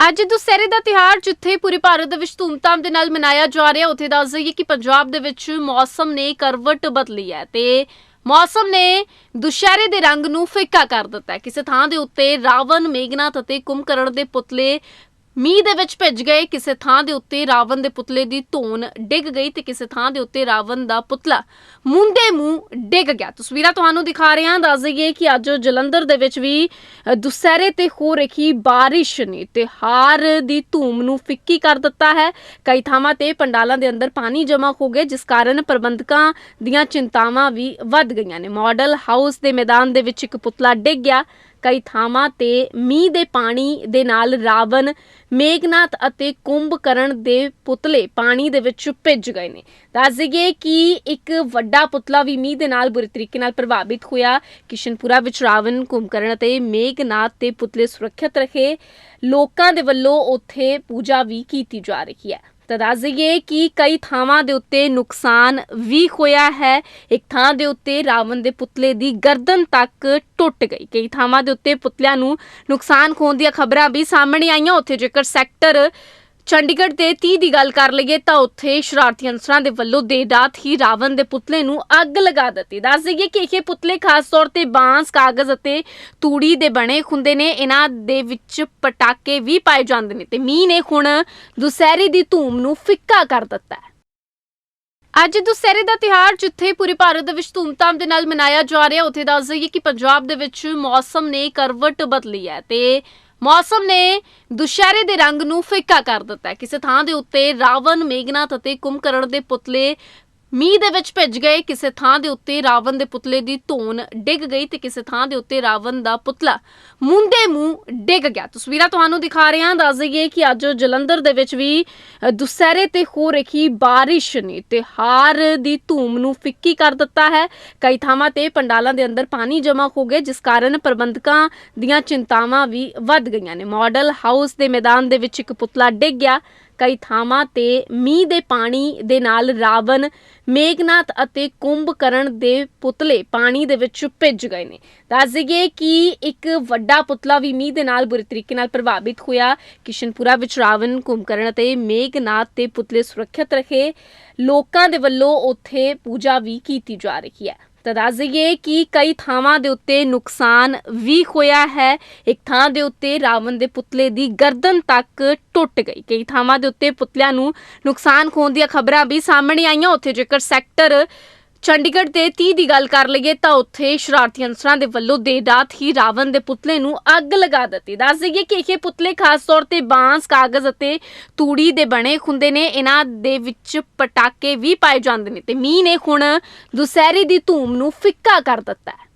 ਅੱਜ ਦੁਸਹਿਰੇ ਦਾ ਤਿਹਾਰ ਜਿੱਥੇ ਪੂਰੇ ਭਾਰਤ ਦੇ ਵਿੱਚ ਧੂਮਧਾਮ ਦੇ ਨਾਲ ਮਨਾਇਆ ਜਾ ਰਿਹਾ, ਉੱਥੇ ਦੱਸ ਦਈਏ ਕਿ ਪੰਜਾਬ ਦੇ ਵਿੱਚ ਮੌਸਮ ਨੇ ਕਰਵਟ ਬਦਲੀ ਹੈ ਤੇ ਮੌਸਮ ਨੇ ਦੁਸ਼ਹਿਰੇ ਦੇ ਰੰਗ ਨੂੰ ਫਿੱਕਾ ਕਰ ਦਿੱਤਾ ਹੈ। ਕਿਸੇ ਥਾਂ ਦੇ ਉੱਤੇ ਰਾਵਣ, ਮੇਘਨਾਥ ਅਤੇ ਕੁੰਭਕਰਨ ਦੇ ਪੁਤਲੇ ਮੀਂਹ ਦੇ ਵਿੱਚ ਭਿੱਜ ਗਏ, ਕਿਸੇ ਥਾਂ ਦੇ ਉੱਤੇ ਰਾਵਣ ਦੇ ਪੁਤਲੇ ਦੀ ਧੌਣ ਡਿੱਗ ਗਈ ਤੇ ਕਿਸੇ ਥਾਂ ਦੇ ਉੱਤੇ ਰਾਵਣ ਦਾ ਪੁਤਲਾ ਮੁੰਦੇ ਮੂੰਹ ਡਿੱਗ ਗਿਆ। ਤਸਵੀਰਾਂ ਤੁਹਾਨੂੰ ਦਿਖਾ ਰਹੇ ਹਾਂ। ਦੱਸ ਦਈਏ ਕਿ ਅੱਜ ਜਲੰਧਰ ਦੇ ਵਿੱਚ ਵੀ ਦੁਸਹਿਰੇ ਤੇ ਹੋ ਰਹੀ ਬਾਰਿਸ਼ ਨੇ ਤੇ ਹਾਰ ਦੀ ਧੂਮ ਨੂੰ ਫਿੱਕੀ ਕਰ ਦਿੱਤਾ ਹੈ। ਕਈ ਥਾਵਾਂ ਤੇ ਪੰਡਾਲਾਂ ਦੇ ਅੰਦਰ ਪਾਣੀ ਜਮ੍ਹਾਂ ਹੋ ਗਏ ਜਿਸ ਕਾਰਨ ਪ੍ਰਬੰਧਕਾਂ ਦੀਆਂ ਚਿੰਤਾਵਾਂ ਵੀ ਵੱਧ ਗਈਆਂ ਨੇ। ਮਾਡਲ ਹਾਊਸ ਦੇ ਮੈਦਾਨ ਦੇ ਵਿੱਚ ਇੱਕ ਪੁਤਲਾ ਡਿੱਗ ਗਿਆ। ਕਈ ਥਾਵਾਂ ਤੇ ਮੀਂਹ ਦੇ ਪਾਣੀ ਦੇ ਨਾਲ ਰਾਵਣ, ਮੇਘਨਾਥ ਅਤੇ ਕੁੰਭਕਰਨ ਦੇ ਪੁਤਲੇ ਪਾਣੀ ਦੇ ਵਿੱਚ ਭਿੱਜ ਗਏ ਨੇ। ਦੱਸ ਦਈਏ ਕਿ ਇੱਕ ਵੱਡਾ ਪੁਤਲਾ ਵੀ ਮੀਂਹ ਦੇ ਨਾਲ ਬੁਰੇ ਤਰੀਕੇ ਨਾਲ ਪ੍ਰਭਾਵਿਤ ਹੋਇਆ। ਕਿਸ਼ਨਪੁਰਾ ਵਿੱਚ ਰਾਵਣ, ਕੁੰਭਕਰਨ ਅਤੇ ਮੇਘਨਾਥ ਦੇ ਪੁਤਲੇ ਸੁਰੱਖਿਅਤ ਰਹੇ। ਲੋਕਾਂ ਦੇ ਵੱਲੋਂ ਉੱਥੇ ਪੂਜਾ ਵੀ ਕੀਤੀ ਜਾ ਰਹੀ ਹੈ। ਤਾਂ ਦੱਸ ਦਈਏ ਕਿ ਕਈ ਥਾਵਾਂ ਦੇ ਉੱਤੇ ਨੁਕਸਾਨ ਵੀ ਹੋਇਆ ਹੈ। ਇੱਕ ਥਾਂ ਦੇ ਉੱਤੇ ਰਾਵਣ ਦੇ ਪੁਤਲੇ ਦੀ ਗਰਦਨ ਤੱਕ ਟੁੱਟ ਗਈ। ਕਈ ਥਾਵਾਂ ਦੇ ਉੱਤੇ ਪੁਤਲਿਆਂ ਨੂੰ ਨੁਕਸਾਨ ਹੋਣ ਦੀਆਂ ਖਬਰਾਂ ਵੀ ਸਾਹਮਣੇ ਆਈਆਂ। ਉੱਥੇ ਜੇਕਰ ਸੈਕਟਰ ਚੰਡੀਗੜ੍ਹ ਦੇ 30 ਦੀ ਗੱਲ ਕਰ ਲਈਏ ਤਾਂ ਉੱਥੇ ਸ਼ਰਾਰਤੀ ਅਨਸਰਾਂ ਦੇ ਵੱਲੋਂ ਦੇਰ ਰਾਤ ਹੀ ਰਾਵਣ ਦੇ ਪੁਤਲੇ ਨੂੰ ਅੱਗ ਲਗਾ ਦਿੱਤੀ। ਦੱਸ ਦਈਏ ਕਿ ਇਹ ਪੁਤਲੇ ਖਾਸ ਤੌਰ ਤੇ ਬਾਂਸ, ਕਾਗਜ਼ ਅਤੇ ਤੂੜੀ ਦੇ ਬਣੇ ਹੁੰਦੇ ਨੇ। ਇਹਨਾਂ ਦੇ ਵਿੱਚ ਪਟਾਕੇ ਵੀ ਪਾਏ ਜਾਂਦੇ ਨੇ ਤੇ ਮੀਂਹ ਨੇ ਹੁਣ ਦੁਸਹਿਰੇ ਦੀ ਧੂਮ ਨੂੰ ਫਿੱਕਾ ਕਰ ਦਿੱਤਾ ਹੈ। ਅੱਜ ਦੁਸਹਿਰੇ ਦਾ ਤਿਹਾਰ ਜਿੱਥੇ ਪੂਰੇ ਭਾਰਤ ਦੇ ਵਿੱਚ ਧੂਮਧਾਮ ਦੇ ਨਾਲ ਮਨਾਇਆ ਜਾ ਰਿਹਾ, ਉੱਥੇ ਦੱਸ ਦਈਏ ਕਿ ਪੰਜਾਬ ਦੇ ਵਿੱਚ ਮੌਸਮ ਨੇ ਕਰਵਟ ਬਦਲੀ ਹੈ ਤੇ ਮੌਸਮ ਨੇ ਦੁਸ਼ਹਿਰੇ ਦੇ ਰੰਗ ਨੂੰ ਫਿੱਕਾ ਕਰ ਦਿੱਤਾ ਕਿਸੇ ਥਾਂ ਦੇ ਉੱਤੇ ਰਾਵਣ, ਮੇਘਨਾਥ ਅਤੇ ਕੁੰਭਕਰਨ ਦੇ ਪੁਤਲੇ ਮੀਂਹ ਦੇ ਵਿੱਚ ਭਿੱਜ ਗਏ, ਕਿਸੇ ਥਾਂ ਦੇ ਉੱਤੇ ਰਾਵਣ ਦੇ ਪੁਤਲੇ ਦੀ ਧੌਣ ਡਿੱਗ ਗਈ ਤੇ ਕਿਸੇ ਥਾਂ ਦੇ ਉੱਤੇ ਰਾਵਣ ਦਾ ਪੁਤਲਾ ਮੁੰਦੇ ਮੂੰਹ ਡਿੱਗ ਗਿਆ। ਤਸਵੀਰਾਂ ਤੁਹਾਨੂੰ ਦਿਖਾ ਰਹੇ ਹਾਂ, ਦੱਸ ਦਈਏ ਕਿ ਅੱਜ ਜਲੰਧਰ ਦੇ ਵਿੱਚ ਵੀ ਦੁਸਹਿਰੇ ਤੇ ਹੋ ਰਹੀ ਬਾਰਿਸ਼ ਨੇ ਤੇ ਹਾਰ ਦੀ ਧੂਮ ਨੂੰ ਫਿੱਕੀ ਕਰ ਦਿੱਤਾ ਹੈ। ਕਈ ਥਾਵਾਂ ਤੇ ਪੰਡਾਲਾਂ ਦੇ ਅੰਦਰ ਪਾਣੀ ਜਮ੍ਹਾਂ ਹੋ ਗਏ ਜਿਸ ਕਾਰਨ ਪ੍ਰਬੰਧਕਾਂ ਦੀਆਂ ਚਿੰਤਾਵਾਂ ਵੀ ਵੱਧ ਗਈਆਂ ਨੇ। ਮਾਡਲ ਹਾਊਸ ਦੇ ਮੈਦਾਨ ਦੇ ਵਿੱਚ ਇੱਕ ਪੁਤਲਾ ਡਿੱਗ ਗਿਆ। ਕਈ ਥਾਵਾਂ ਤੇ ਮੀਂਹ ਦੇ ਪਾਣੀ ਦੇ ਨਾਲ ਰਾਵਣ, ਮੇਘਨਾਥ ਅਤੇ ਕੁੰਭਕਰਨ ਦੇ ਪੁਤਲੇ ਪਾਣੀ ਦੇ ਵਿੱਚ ਭਿੱਜ ਗਏ ਨੇ। ਦੱਸ ਦਈਏ ਕਿ ਇੱਕ ਵੱਡਾ ਪੁਤਲਾ ਵੀ ਮੀਂਹ ਦੇ ਨਾਲ ਬੁਰੇ ਤਰੀਕੇ ਨਾਲ ਪ੍ਰਭਾਵਿਤ ਹੋਇਆ। ਕਿਸ਼ਨਪੁਰਾ ਵਿੱਚ ਰਾਵਣ, ਕੁੰਭਕਰਨ ਅਤੇ ਮੇਘਨਾਥ ਦੇ ਪੁਤਲੇ ਸੁਰੱਖਿਅਤ ਰਹੇ। ਲੋਕਾਂ ਦੇ ਵੱਲੋਂ ਉੱਥੇ ਪੂਜਾ ਵੀ ਕੀਤੀ ਜਾ ਰਹੀ ਹੈ। ਤਾਂ ਦੱਸ ਦਈਏ ਕਿ ਕਈ ਥਾਵਾਂ ਦੇ ਉੱਤੇ ਨੁਕਸਾਨ ਵੀ ਹੋਇਆ ਹੈ। ਇੱਕ ਥਾਂ ਦੇ ਉੱਤੇ ਰਾਵਣ ਦੇ ਪੁਤਲੇ ਦੀ ਗਰਦਨ ਤੱਕ ਟੁੱਟ ਗਈ। ਕਈ ਥਾਵਾਂ ਦੇ ਉੱਤੇ ਪੁਤਲਿਆਂ ਨੂੰ ਨੁਕਸਾਨ ਹੋਣ ਦੀਆਂ ਖਬਰਾਂ ਵੀ ਸਾਹਮਣੇ ਆਈਆਂ। ਉੱਥੇ ਜੇਕਰ ਸੈਕਟਰ ਚੰਡੀਗੜ੍ਹ ਦੇ 30 ਦੀ ਗੱਲ ਕਰ ਲਈਏ ਤਾਂ ਉੱਥੇ ਸ਼ਰਾਰਤੀ ਅਨਸਰਾਂ ਦੇ ਵੱਲੋਂ ਦੇਰ ਰਾਤ ਹੀ ਰਾਵਣ ਦੇ ਪੁਤਲੇ ਨੂੰ ਅੱਗ ਲਗਾ ਦਿੱਤੀ। ਦੱਸ ਦਈਏ ਕਿ ਇਹ ਪੁਤਲੇ ਖਾਸ ਤੌਰ ਤੇ ਬਾਂਸ, ਕਾਗਜ਼ ਅਤੇ ਤੂੜੀ ਦੇ ਬਣੇ ਹੁੰਦੇ ਨੇ। ਇਹਨਾਂ ਦੇ ਵਿੱਚ ਪਟਾਕੇ ਵੀ ਪਾਏ ਜਾਂਦੇ ਨੇ ਤੇ ਮੀਂਹ ਨੇ ਹੁਣ ਦੁਸਹਿਰੇ ਦੀ ਧੂਮ ਨੂੰ ਫਿੱਕਾ ਕਰ ਦਿੱਤਾ ਹੈ।